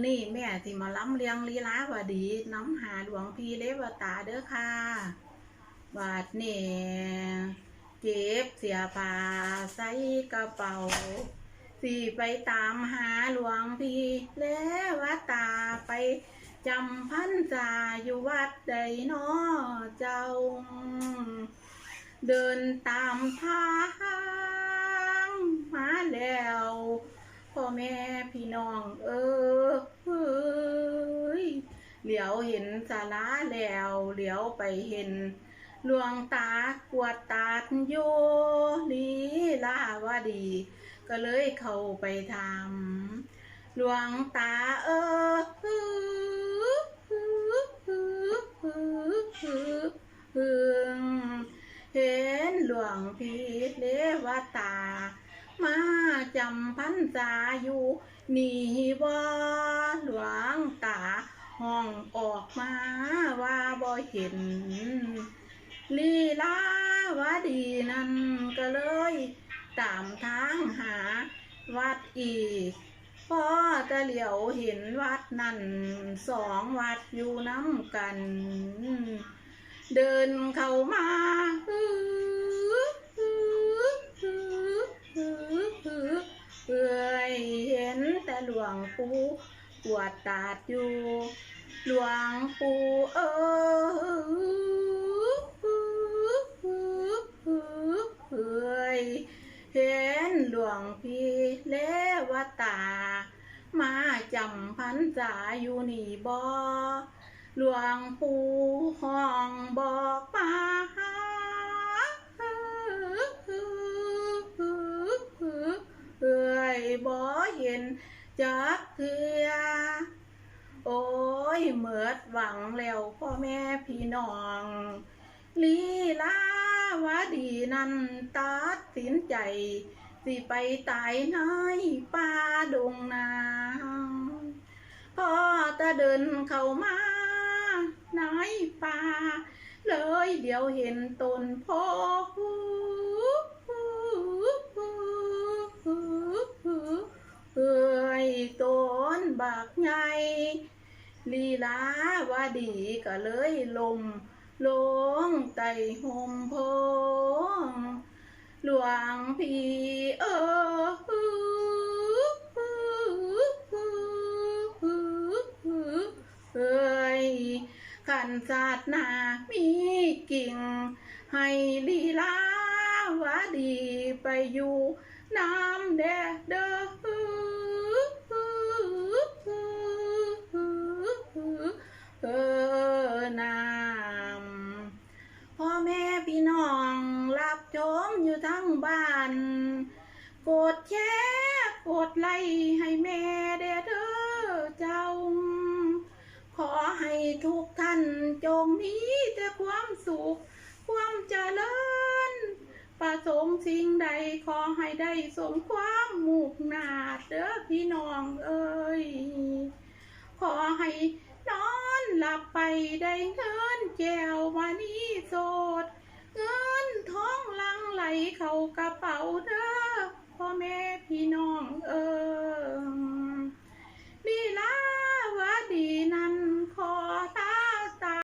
นี่แม่ที่มาล้ำเลียงลีลาวดีน้ำหาหลวงพี่เลวตาเด้อค่ะบาดเนี่เก็บเสียผ้าใส่กระเป๋าสิไปตามหาหลวงพี่เลวตาไปจำพันจาอยู่วัดใดน้อเจ้า เดินตามทางมาแล้ว พ่อแม่พี่น้อง เออเฮ้ยเหลียวเห็นสาราแล้วเหลียวไปเห็นหลวงตากวดตาดโยลีลาวาดี ก็เลยเข้าไปทำหลวงตาเออฮึฮึฮึฮึฮึฮึเห็นหลวงพี่ จำพันษาอยู่นี่ว่าหลวงตาห้องออกมาว่าบ่เห็น ลีลาวาดีนั่นก็เลย ตามทางหาวัดอีกพอจะเหลียวเห็นวัดนั่นสองวัดอยู่น้ำกัน เดินเข้ามาฮือ งปู่ปวดตาดอยู่ หลวงปู่เออเอ่ยเห็นหลวงพี่เลวตา มาจำพันษาอยู่นี่บ่หลวงปู่ห้องบอกมาเอ่ยบ่เห็น จักเทือโอ้ยเหมิดหวังแล้วพ่อแม่พี่น้อง ลีลาวาดีนั้นตัดสินใจ สิไปตายในป่าดงนาพ่อตะเดินเข้ามาในป่า เลยเดี๋ยวเห็นตนโพเอ้ยต้นบาก ใหญ่ลีลาวาดีก็เลยลมลงไต่ห่มพงหลวงพี่เอ้ยขันศาสนามีกิ่ง ให้ลีลาวาดีไปอยู่น้ำแดดเด้อ แม่พี่น้องรับชมอยู่ทั้งบ้าน กดแชร์กดไลค์ให้แม่เด้อเด้อเจ้า ขอให้ทุกท่านจงมีแต่ความสุข ความเจริญ ประสงค์สิ่งใดขอให้ได้สมความมุกนาดเด้อพี่น้องเอ้ย ขอให้นอนหลับไปได้เงินแก้วมานี้โสด เงินท้องหลังไหล เข้ากระเป๋าเด้อพ่อแม่พี่น้อ